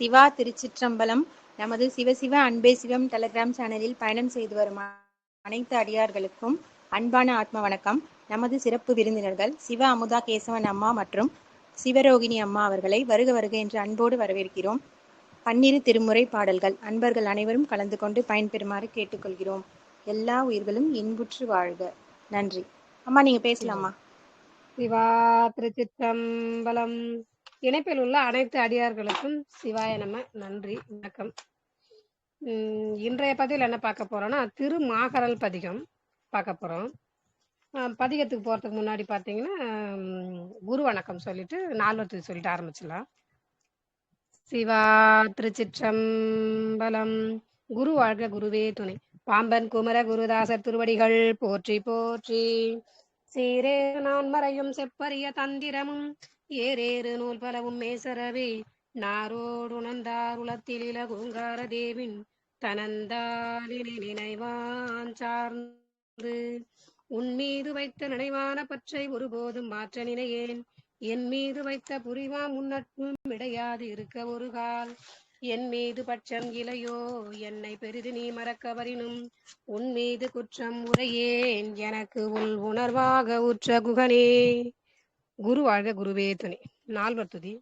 சிவா திருச்சிற்றம்பலம். நமது சிவசிவ அன்பே சிவம் டெலகிராம் சேனலில் பயணம் செய்து வரும் அனைத்து அடியார்களுக்கும் அன்பான ஆத்ம வணக்கம். நமது சிறப்பு விருந்தினர்கள் சிவ அமுதா கேசவன் அம்மா மற்றும் சிவரோகிணி அம்மா அவர்களை வருக வருக என்று அன்போடு வரவேற்கிறோம். பன்னிரு திருமுறை பாடல்கள் அன்பர்கள் அனைவரும் கலந்து கொண்டு பயன்பெறுமாறு கேட்டுக்கொள்கிறோம். எல்லா உயிர்களும் இன்புற்று வாழ்க. நன்றி. அம்மா நீங்க பேசலாமா? சிவா திருச்சிற்றம்பலம். இணைப்பில் உள்ள அனைத்து அடியார்களுக்கும் சிவாய நம்ம நன்றி வணக்கம். உம் இன்றைய பதிவில் என்ன பார்க்க போறோம்னா திருமாகரல் பதிகம் பார்க்க போறோம். பதிகத்துக்கு போறதுக்கு முன்னாடி பார்த்தீங்கன்னா குரு வணக்கம் சொல்லிட்டு நால்வத்து சொல்லிட்டு ஆரம்பிச்சிடலாம். சிவா திருச்சிற்றம்பலம் குரு வாழ்க குருவே துணை. பாம்பன் குமர குருதாசர் திருவடிகள் போற்றி போற்றி. சீரே நான் மறையும் செப்பரிய தந்திரமும் ஏரேறு நூல் பலவும் மேசரவே நாரோடு உணர்ந்தார் உளத்தில் இலகுங்கார தேவின் தனந்தாலினை நினைவான் சார்ந்து. உன் மீது வைத்த நினைவான பற்றை ஒருபோதும் மாற்ற நினையேன். என் மீது வைத்த புரிவா முன்னட்டும் இடையாது இருக்க ஒரு கால். என் மீது பட்சம் இலையோ என்னை பெரிது நீ மறக்க வரினும். உன் மீது குற்றம் உரையேன். எனக்கு உள் உணர்வாக உற்ற குகனே. குரு வாழ்க குருவே துணி. நால்வர் துதி.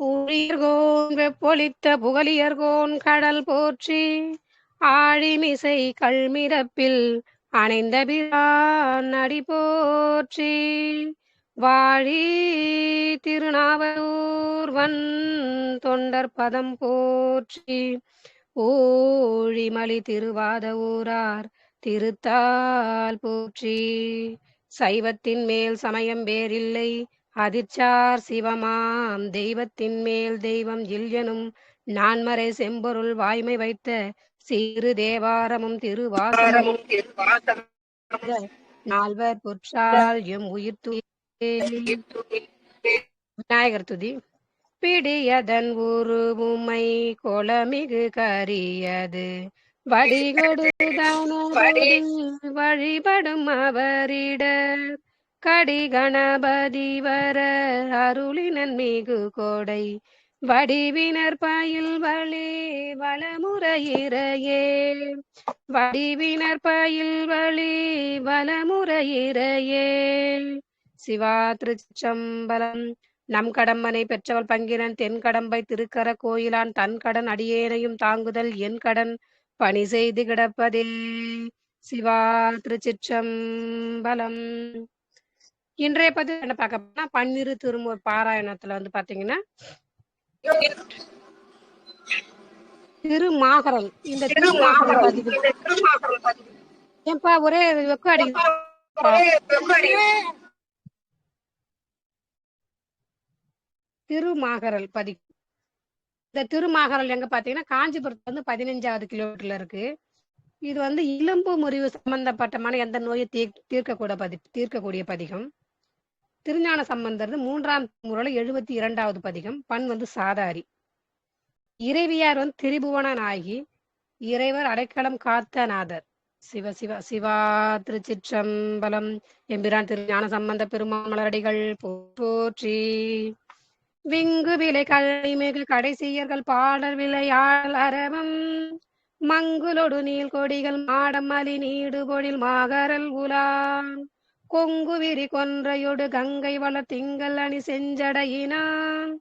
உயிர்கோன் வெப்பொழித்த புகழியர்கோன் கடல் போற்றி ஆழிமிசை கல்மிரப்பில் அணைந்த பிரான் அடி போற்றி வாழி திருநாவலூர் வன் தொண்டர் பதம் போற்றி ஓழிமலி திருவாத ஊரார் திருத்தால் போற்றி. சைவத்தின் மேல் சமயம் வேறில்லை. அதிர்ச்சார் சிவமாம். தெய்வத்தின் மேல் தெய்வம் இல்யனும் நான்மறை செம்பொருள் வாய்மை வைத்த சிறு தேவாரமும் திருவாசகமும் நால்வர் பொற்றால் எம் உயிர் விநாயகர் துதி. பிடியதன் உருவுமை கொளமிகு கரியது. வடிகொடுதானோடு வழிபடும் அவரிட கடி கணபதி வர அருளினன் மிகு கோடை. வடிவினர் பயில் வழி வளமுறையிறையே வடிவினர் பயில் வழி வளமுறையிறையே சிவா திருச்சம்பலம் நம் கடம்பனை பெற்றவள் பங்கினன் தென் கடம்பை திருக்கர கோயிலான் தன் கடன் அடியேனையும் தாங்குதல் என் கடன். பணி செய்து கிடப்பதே சிவா திருச்சிற்றம்பலம். இன்றைய பதிவு என்ன பார்க்க போனா பன்னிரு திருமூர் பாராயணத்துல வந்து பாத்தீங்கன்னா திருமாகரல் இந்த திருமாகரல் பதிவு. ஏன்பா ஒரே வெக்கம் அடிக்குது. திருமாகரல் பதிவு. இந்த திருமாகரல் எங்க பாத்தீங்கன்னா காஞ்சிபுரத்துல வந்து பதினஞ்சாவது கிலோமீட்டர்ல இருக்கு. இது வந்து இளம்பு முறிவு சம்பந்தப்பட்டமான எந்த நோயை தீர் தீர்க்கக்கூட பதி தீர்க்கக்கூடிய பதிகம். திருஞான சம்பந்தர் மூன்றாம் முறையில் எழுபத்தி இரண்டாவது பதிகம். பண் வந்து சாதாரி. இறைவியார் வந்து திரிபுவன நாயகி இறைவர் அடைக்கலம் காத்த நாதர். சிவ சிவ சிவா திருச்சிற்றம்பலம் எம்பிரான் திருஞான சம்பந்த பெருமாள் மலரடிகள் போற்றி. விங்கு விலை கழிமிகு கடைசியர்கள் பாடல் விளையாடல் அரவம். மங்குலொடு நீள் கொடிகள் மாடம் அலி நீடு பொழில் மாகரல் உலான். கொங்கு விரி கொன்றையொடு கங்கை வள திங்கள் அணி செஞ்சடையினான்.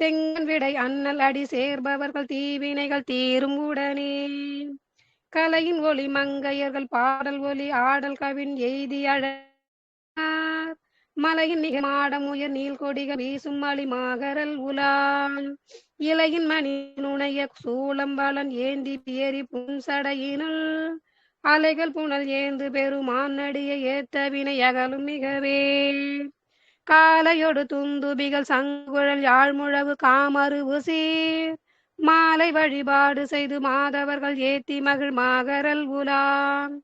தெங்கன் விடை அண்ணல் அடி சேர்பவர்கள் தீவினைகள் தீரும் உடனே. கலையின் ஒளி மங்கையர்கள் பாடல் ஒலி ஆடல் கவின் எய்தி அழ மலையின் மிக மாடம் உயர் நீள் கொடிகள் வீசும் மலி மாகரல் உலான். இலையின் மணி நுணைய சூளம்பலன் ஏந்தி பேரி புன்சடையினுள் அலைகள் புனல் ஏந்து பெருமான் நடிய ஏத்த வினை அகலும் மிகவே. காலையொடு துந்துபிகள் சங்குழல் யாழ்முழவு காமருவு சீர் மாலை வழிபாடு செய்து மாதவர்கள் ஏத்தி மகிழ் மாகரல் உலாம்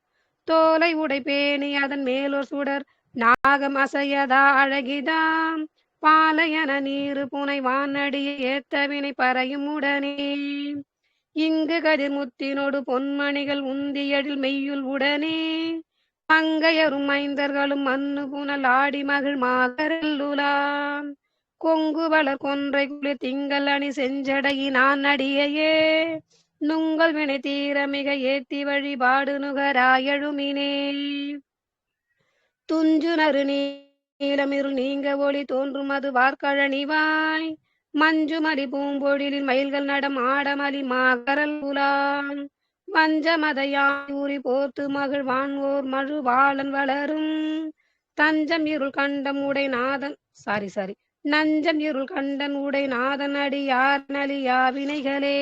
தோலை உடை பேணி அதன் மேலோர் சுடர் நாகம் அசையதா அழகிதாம் பாலையன நீரு புனை வானடிய ஏத்தவினை பறையும் உடனே. இங்கு கதிர்முத்தினோடு பொன்மணிகள் உந்தியடில் மெய்யுள் உடனே. அங்கையரும் மைந்தர்களும் மண்ணு புனல் ஆடி மகிழ் மாகரல்லுலாம். கொங்கு வளர் கொன்றை குளிர் திங்கள் அணி செஞ்சடையினான் அடியையே. நுங்கள் வினை தீர மிக ஏத்தி வழிபாடு நுகராயழுமினே. துஞ்சு நறு நீலமிருள் நீங்க ஒளி தோன்றும் அது வார்க்கழனிவாய் மஞ்சுமடி பூம்பொழிலில் மயில்கள் நடம் ஆடமலி மாகரல் குலாம் வஞ்சமதையாய் ஊறி போர்த்து மகள் வான்வோர் மழு வாழன் வளரும். தஞ்சம் இருள் கண்டம் உடை நாதன் சாரி சாரி நஞ்சம் இருள் கண்டன் உடை நாதன் அடி யார் நலியா வினைகளே.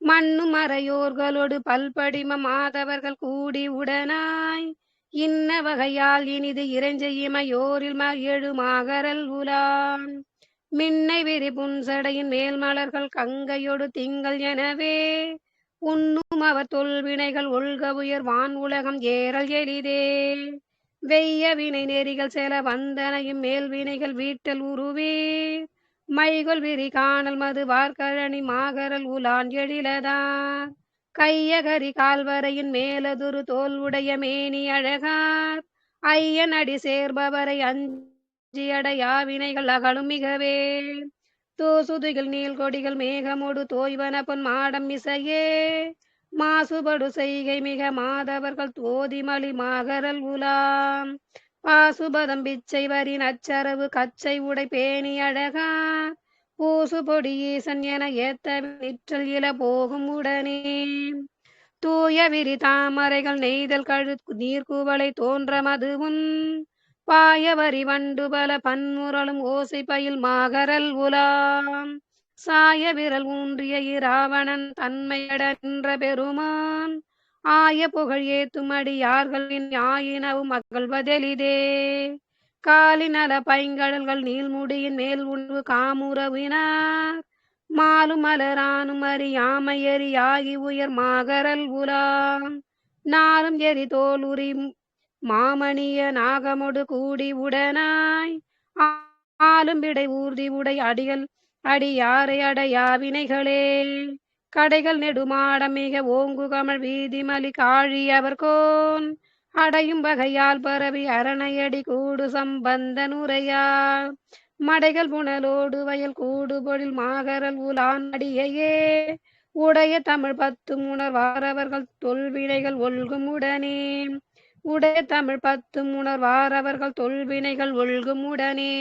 மண்ணு மறையோர்களோடு பல்படிம மாதவர்கள் கூடி உடனாய். இன்ன வகையால் இனிது இறைஞ்செய்யமையோரில் எழு மாகரல் உலான். மின்னை விரி புன்சடையின் மேல் மலர்கள் கங்கையொடு திங்கள் எனவே உண்ணும் அவர் தொல்வினைகள் ஒல்க உயர் வான் உலகம் ஏறல் எளிதே. வெய்ய வினை நெறிகள் செல வந்தனையும் மேல் வினைகள் வீட்டல் உருவே. மைகொல் விரி காணல் மது வார்கழனி மாகரல் உலான் எழிலதான் கையகரி கால்வரையின் மேலதுரு தோல் உடைய மேனி அழகார். ஐயன் அடி சேர்பவரை அஞ்சியடையாவினைகள் அகலும் மிகவே. தூசுதுகள் நீள்கொடிகள் மேகமோடு தோய்வன பொன் மாடம் இசையே. மாசுபடு செய்கை மிக மாதவர்கள் தோதிமலி மாகரல் உலாம். பாசுபதம் பிச்சை வரின் அச்சரவு கச்சை உடை பேணி அழகா பூசு பொடி என ஏத்த நிற்றல் இல போகும் உடனே. தூய விரி தாமரைகள் நெய்தல் கழு நீர்க்குவளை தோன்ற மதுவும். பாயவரி வண்டு பல பன்முரலும் ஓசை பயில் மாகரல் உலாம் சாய விரல் ஊன்றிய இராவணன் தன்மையட நின்ற பெருமான். ஆய புகழ் ஏத்துமடி யார்களின் ஆயினவும் காலி நல பைங்கடல்கள் நீள்முடியின் மேல் உணவு காமுறவினார் மாலும் மலரானும் அறியாமை ஆகி உயர் மாகரல் உலாம். நாளும் எரி தோலுரி மாமணிய நாகமொடு கூடி உடனாய். ஆளும் விடை ஊர்தி உடை அடிகள் அடியாரை அடையாவினைகளே கடைகள் நெடுமாடம் மிக ஓங்கு கமழ் வீதி மலி காழி அவர்கோன். அடையும் வகையால் பரவி அரணையடி கூடு சம்பந்தனுரையா மடைகள் புனலோடு வயல் கூடு பொழில் மாகரல் உலான் அடியையே. உடைய தமிழ் பத்து உணர்வாரவர்கள் தொல்வினைகள் ஒல்கும் உடனே. உடைய தமிழ் பத்து உணர்வாரவர்கள் தொல்வினைகள் ஒல்கும் உடனே.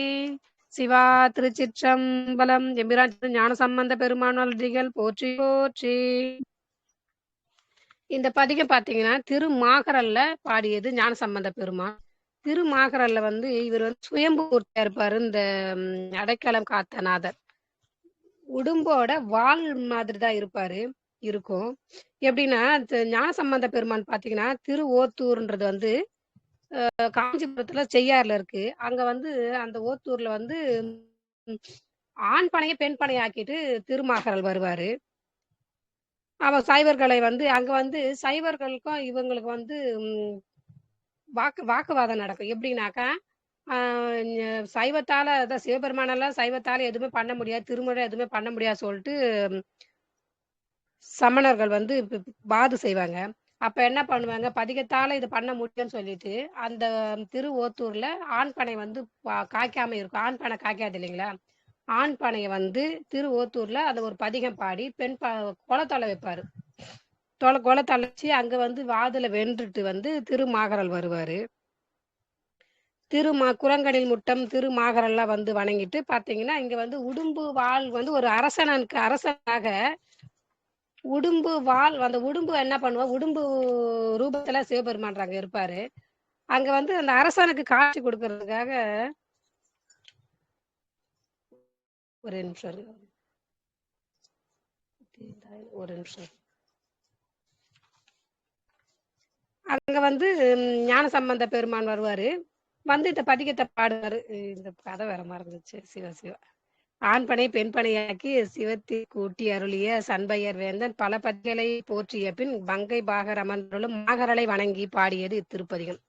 சிவா திருச்சிற்றம்பலம் எம்பிரான் ஞான சம்பந்த பெருமானடிகள் போற்றி போற்றி. இந்த பதிகம் பாத்தீங்கன்னா திருமாகரல்ல பாடியது ஞான சம்பந்த பெருமான் திருமாகரல்ல வந்து இவர் வந்து சுயம்பூர்த்தியா இருப்பாரு இந்த அடைக்கலம் காத்த நாதர். உடும்போட வால் மாதிரி தான் இருப்பாரு இருக்கும். எப்படின்னா ஞானசம்பந்த ஞான சம்பந்த பெருமான் பாத்தீங்கன்னா திரு ஓத்தூர்ன்றது வந்து காஞ்சிபுரத்துல செய்யாறுல இருக்கு. அங்க வந்து அந்த ஓத்தூர்ல வந்து ஆண் பனையை பெண் பனையை ஆக்கிட்டு திருமாகரல் வருவாரு. அவ சைவர்களை வந்து அங்க வந்து சைவர்களுக்கும் இவங்களுக்கு வந்து வாக்கு வாக்குவாதம் நடக்கும். எப்படின்னாக்கா சைவத்தால அதான் சிவபெருமானெல்லாம் சைவத்தால எதுவுமே பண்ண முடியாது திருமுறை எதுவுமே பண்ண முடியாது சொல்லிட்டு சமணர்கள் வந்து ப- வாது செய்வாங்க. அப்ப என்ன பண்ணுவாங்க பதிகத்தால இது பண்ண முடியும்னு சொல்லிட்டு அந்த திரு ஓத்தூர்ல ஆண் பனை வந்து பா- காய்க்காம இருக்கும். ஆண் பனை காய்க்காது இல்லைங்களா? ஆண் பானையை வந்து திரு ஓத்தூர்ல அதை ஒரு பதிகம் பாடி பெண் பா குளத்தலை வைப்பாரு. தொலை குளத்தலை வச்சு அங்க வந்து வாதுல வென்றுட்டு வந்து திருமாகரல் வருவாரு. திருமா குரங்கடில் முட்டம் திருமாகரெல்லாம் வந்து வணங்கிட்டு பாத்தீங்கன்னா இங்க வந்து உடும்பு வாள் வந்து ஒரு அரசனுக்கு அரசனாக உடும்பு வாள் அந்த உடும்பு என்ன பண்ணுவா? உடும்பு ரூபத்துல சிவபெருமான்றாங்க இருப்பாரு. அங்க வந்து அந்த அரசனுக்கு காட்சி கொடுக்கறதுக்காக ஒரு நிமிஷம் ஒரு நிமிஷம் அங்க வந்து ஞான சம்பந்த பெருமான் வருவாரு. வந்து இந்த பதிகத்தை பாடுவாரு இந்த கதை வேற மறந்துச்சு. சிவ சிவ. ஆண்பனை பெண்பனையாக்கி சிவத்தை சிவத்தி கூட்டி அருளிய சண்பையர் வேந்தன் பல பதிகளை போற்றிய பின் பங்கை பாகர் அமர்ந்தருளும் மாகரலை வணங்கி பாடியது இத்திருப்பதிகம்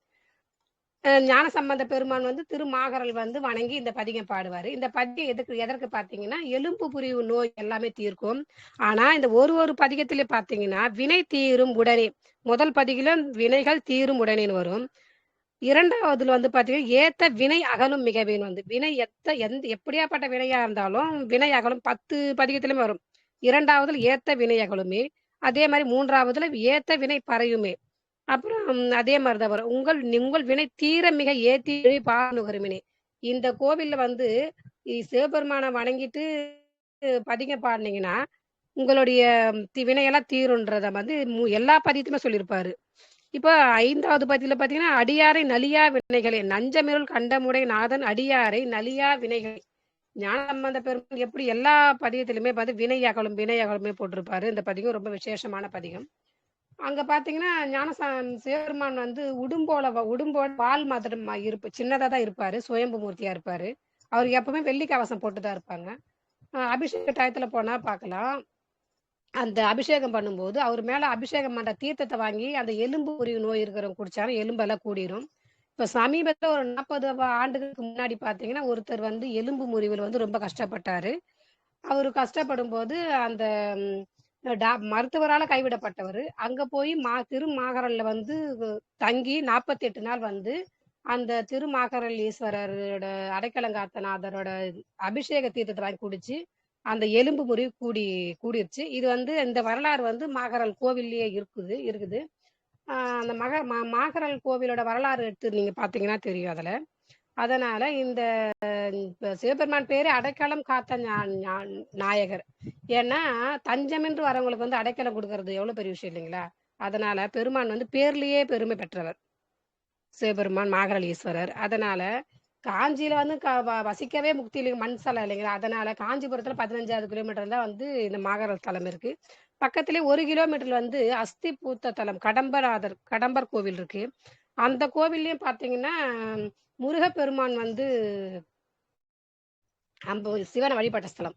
ஞானசம்பந்த ஞான சம்பந்த பெருமான் வந்து திருமாகரல் வந்து வணங்கி இந்த பதிகம் பாடுவாரு. இந்த பதிகம் எதுக்கு எதற்கு பார்த்தீங்கன்னா எலும்பு புரிவு நோய் எல்லாமே தீர்க்கும். ஆனா இந்த ஒரு ஒரு பதிகத்திலே பாத்தீங்கன்னா வினை தீரும் உடனே முதல் பதிகிலும் வினைகள் தீரும் உடனேன்னு வரும். இரண்டாவதுல வந்து பாத்தீங்கன்னா ஏத்த வினை அகலும் மிகவேன் வந்து. வினை எத்த எந்த எப்படியாப்பட்ட வினையா இருந்தாலும் வினை அகலும் பத்து பதிகத்திலுமே வரும். இரண்டாவதுல ஏத்த வினை அகலுமே அதே மாதிரி மூன்றாவதுல ஏத்த வினை பறையுமே. அப்புறம் அதே மாதிரிதான் வரும். உங்கள் உங்கள் வினை தீர மிக ஏத்தி பானுகருமினே இந்த கோவில்ல வந்து இ- சிவபெருமானை வணங்கிட்டு பதிங்க பாடினீங்கன்னா உங்களுடைய தி- வினையெல்லாம் தீருன்றத வந்து மு- எல்லா பதியத்துமே சொல்லியிருப்பாரு. இப்போ ஐந்தாவது பதியில பாத்தீங்கன்னா அடியாரை நலியா வினைகளே. நஞ்சமிருள் கண்டமுடை நாதன் அடியாரை நலியா வினைகளை. ஞானம்பந்த பெருமான் எப்படி எல்லா பதியத்திலுமே பார்த்து வினையகலும் வினையகலுமே போட்டிருப்பாரு. இந்த பதிகம் ரொம்ப விசேஷமான பதிகம். அங்க பாத்தீங்கன்னா ஞானசான் சிவபெருமான் வந்து உடும்போல வ- உடும்போட வால் மாதிரி இருப்பு சின்னதா தான் இருப்பாரு சுயம்பு மூர்த்தியா இருப்பாரு. அவர் எப்பவுமே வெள்ளி கவசம் போட்டுதான் இருப்பாங்க. அபிஷேக டயத்துல போனா பார்க்கலாம் அந்த அபிஷேகம் பண்ணும்போது அவர் மேல அபிஷேகம் பண்ற தீர்த்தத்தை வாங்கி அந்த எலும்பு உரிய நோய் இருக்கிறவங்க குடிச்சாலும் எலும்பெல்லாம் கூடிரும். இப்ப சமீபத்துல ஒரு நாற்பது ஆண்டுகளுக்கு முன்னாடி பாத்தீங்கன்னா ஒருத்தர் வந்து எலும்பு முறிவில் வந்து ரொம்ப கஷ்டப்பட்டாரு. அவரு கஷ்டப்படும் போது அந்த மருத்துவரால கைவிடப்பட்டவர். அங்க போய் மா திருமாகரல்ல வந்து தங்கி நாற்பத்தி எட்டு நாள் வந்து அந்த திருமாகரல் ஈஸ்வரரோட அடைக்கலங்காத்தநாதரோட அபிஷேக தீர்த்தத்தை வாங்கி குடிச்சு அந்த எலும்பு முறிவு கூடி கூடிருச்சு. இது வந்து இந்த வரலாறு வந்து மாகரல் கோவில்லயே இருக்குது இருக்குது. அந்த மக மா- மாகரல் கோவிலோட வரலாறு எடுத்து நீங்க பாத்தீங்கன்னா தெரியும் அதுல. அதனால இந்த சிவபெருமான் பேரு அடைக்கலம் காத்த நாயகர். ஏன்னா தஞ்சம் என்று வரவங்களுக்கு வந்து அடைக்கலம் கொடுக்கறது எவ்வளவு பெரிய விஷயம் இல்லைங்களா? அதனால பெருமான் வந்து பேர்லயே பெருமை பெற்றவர். சிவபெருமான் மாகரல் ஈஸ்வரர் அதனால காஞ்சியில வந்து வ- வசிக்கவே முக்தி இல்லைங்க மண் ஸ்தலம் இல்லைங்களா? அதனால காஞ்சிபுரத்துல பதினஞ்சாவது கிலோமீட்டர் தான் வந்து இந்த மாகரல் தலம் இருக்கு. பக்கத்திலே ஒரு கிலோமீட்டர்ல வந்து அஸ்தி பூத்த தலம் கடம்பநாதர் கடம்பர் கோவில் இருக்கு. அந்த கோவில்லையும் பாத்தீங்கன்னா முருகப்பெருமான் வந்து அம்ப சிவனை வழிபட்ட ஸ்தலம்.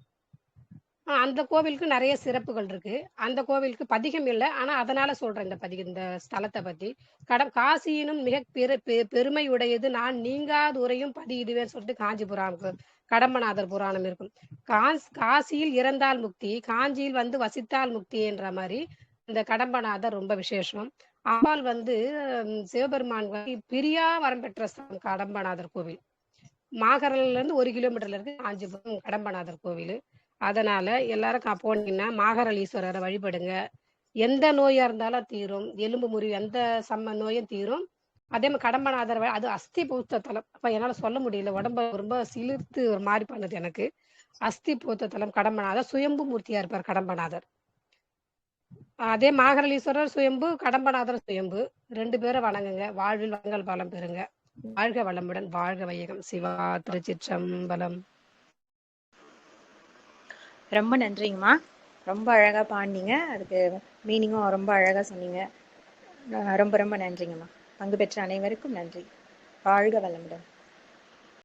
அந்த கோவிலுக்கு நிறைய சிறப்புகள் இருக்கு. அந்த கோவிலுக்கு பதிகம் இல்லை. ஆனா அதனால சொல்றேன் இந்த பதிகம் இந்த ஸ்தலத்தை பத்தி. கடம் காசியினும் மிக பெரு பெ- பெருமை உடையது நான் நீங்காது உரையும் பதி சொல்லிட்டு காஞ்சிபுரம் கடம்பநாதர் புராணம் இருக்கும். காஸ் காசியில் இறந்தால் முக்தி காஞ்சியில் வந்து வசித்தால் முக்தி என்ற மாதிரி இந்த கடம்பநாதர் ரொம்ப விசேஷம். அம்பாள் வந்து சிவபெருமான் வந்து பிரியா வரம் பெற்ற ஸ்தலம் கடம்பநாதர் கோவில். மாகரல்ல இருந்து ஒரு கிலோமீட்டர்ல இருக்கு காஞ்சிபுரம் கடம்பநாதர் கோவில். அதனால எல்லாரும் போனீங்கன்னா மாகரல் ஈஸ்வரரை வழிபடுங்க. எந்த நோயா இருந்தாலும் தீரும். எலும்பு முறிவு எந்த சம்ம நோயும் தீரும். அதே மாதிரி கடம்பநாதர் அது அஸ்தி பூத்த தலம். அப்ப என்னால சொல்ல முடியல. உடம்ப ரொம்ப சிலிர்த்து ஒரு மாதிரி பண்ணுது எனக்கு. அஸ்தி பூத்த தலம் கடம்பநாதர் சுயம்பு மூர்த்தியா இருப்பார் கடம்பநாதர். அதே மாகரலீஸ்வரர் சுயம்பு கடம்பநாதர் சுயம்பு ரெண்டு பேரை வணங்குங்க. வாழ்வில் வளங்கள் பலம் பெறுங்க. வாழ்க வளமுடன் வாழ்க வையகம். சிவா திருச்சிற்றம்பலம். ரொம்ப நன்றிங்கம்மா. ரொம்ப அழகா பாடினீங்க. அதுக்கு மீனிங்கும் ரொம்ப அழகா சொன்னீங்க. ரொம்ப ரொம்ப நன்றிங்கம்மா. பங்கு பெற்ற அனைவருக்கும் நன்றி. வாழ்க வளமுடன்.